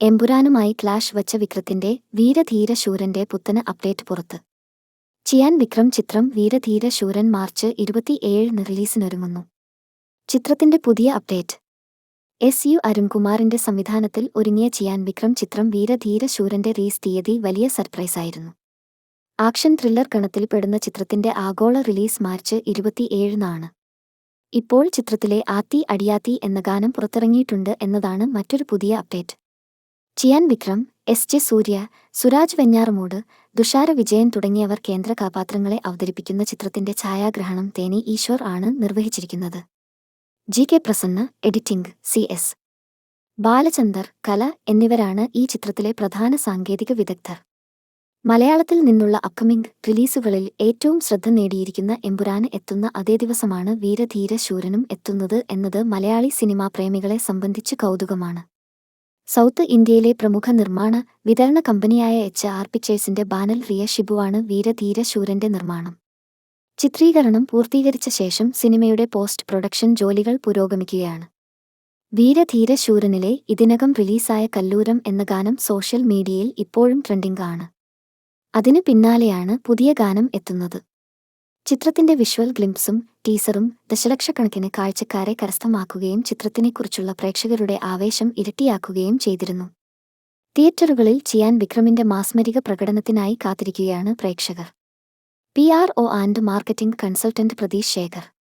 എമ്പുരാനുമായി clash വച്ച വിക്രത്തിന്റെ വീരധീരശൂരന്റെ പുത്തന് update പുറത്ത്. ചിയാൻ വിക്രം ചിത്രം വീരധീരശൂരൻ മാർച്ച് ഇരുപത്തിയേഴിന് റിലീസിനൊരുങ്ങുന്നു. ചിത്രത്തിന്റെ പുതിയ അപ്ഡേറ്റ്. എസ് യു അരുൺകുമാറിന്റെ സംവിധാനത്തിൽ ഒരുങ്ങിയ ചിയാൻ വിക്രം ചിത്രം വീരധീരശൂരന്റെ റീസ് തീയതി വലിയ സർപ്രൈസായിരുന്നു ആക്ഷൻ ത്രില്ലർ കണത്തിൽ പെടുന്ന ചിത്രത്തിന്റെ ആഗോള റിലീസ് മാർച്ച് ഇരുപത്തിയേഴിനാണ്. ഇപ്പോൾ ചിത്രത്തിലെ ആത്തി അടിയാത്തി എന്ന ഗാനം പുറത്തിറങ്ങിയിട്ടുണ്ട് എന്നതാണ് മറ്റൊരു പുതിയ update. Chiyaan Vikram S J Suryah Suraj Venjaramoodu Dushara Vijayan തുടങ്ങിയവർ കേന്ദ്ര കഥാപാത്രങ്ങളെ അവതരിപ്പിക്കുന്ന ചിത്രത്തിന്റെ ഛായാഗ്രഹണം തേനി ഈശ്വർ ആണ് നിർവഹിച്ചിരിക്കുന്നത്. G K Prasanna editing C S. Balachandar കല എന്നിവരാണ് ഈ ചിത്രത്തിലെ പ്രധാന സാങ്കേതിക വിദഗ്ധർ. മലയാളത്തിൽ നിന്നുള്ള അപ്കമിംഗ് റിലീസുകളിൽ ഏറ്റവും ശ്രദ്ധ നേടിയിരിക്കുന്ന എമ്പുരാന് എത്തുന്ന അതേ ദിവസമാണ് വീരധീര ശൂരനും എത്തുന്നത് എന്നത് മലയാളി സിനിമാ പ്രേമികളെ സംബന്ധിച്ച് കൗതുകമാണ്. സൗത്ത് ഇന്ത്യയിലെ പ്രമുഖ നിർമ്മാണ വിതരണ കമ്പനിയായ എച്ച് ആർ പിക്ചേഴ്സിന്റെ ബാനൽ റിയ ഷിബുവാണ് വീരധീര ശൂരന്റെ നിർമ്മാണം. ചിത്രീകരണം പൂർത്തീകരിച്ച ശേഷം സിനിമയുടെ പോസ്റ്റ് പ്രൊഡക്ഷൻ ജോലികൾ പുരോഗമിക്കുകയാണ്. വീരധീര ശൂരനിലെ ഇതിനകം റിലീസായ കല്ലൂരം എന്ന ഗാനം സോഷ്യൽ മീഡിയയിൽ ഇപ്പോഴും ട്രെൻഡിംഗ് ആണ് അതിനു പിന്നാലെയാണ് പുതിയ ഗാനം എത്തുന്നത്. ചിത്രത്തിന്റെ വിഷ്വൽ ഗ്ലിംപ്സും ടീസറും ദശലക്ഷക്കണക്കിന് കാഴ്ചക്കാരെ കരസ്ഥമാക്കുകയും ചിത്രത്തിനെക്കുറിച്ചുള്ള പ്രേക്ഷകരുടെ ആവേശം ഇരട്ടിയാക്കുകയും ചെയ്തിരുന്നു. തിയേറ്ററുകളിൽ ചിയാൻ വിക്രമിന്റെ മാസ്മരിക പ്രകടനത്തിനായി കാത്തിരിക്കുകയാണ് പ്രേക്ഷകർ. P R O and marketing consultant Prateesh Shekhar.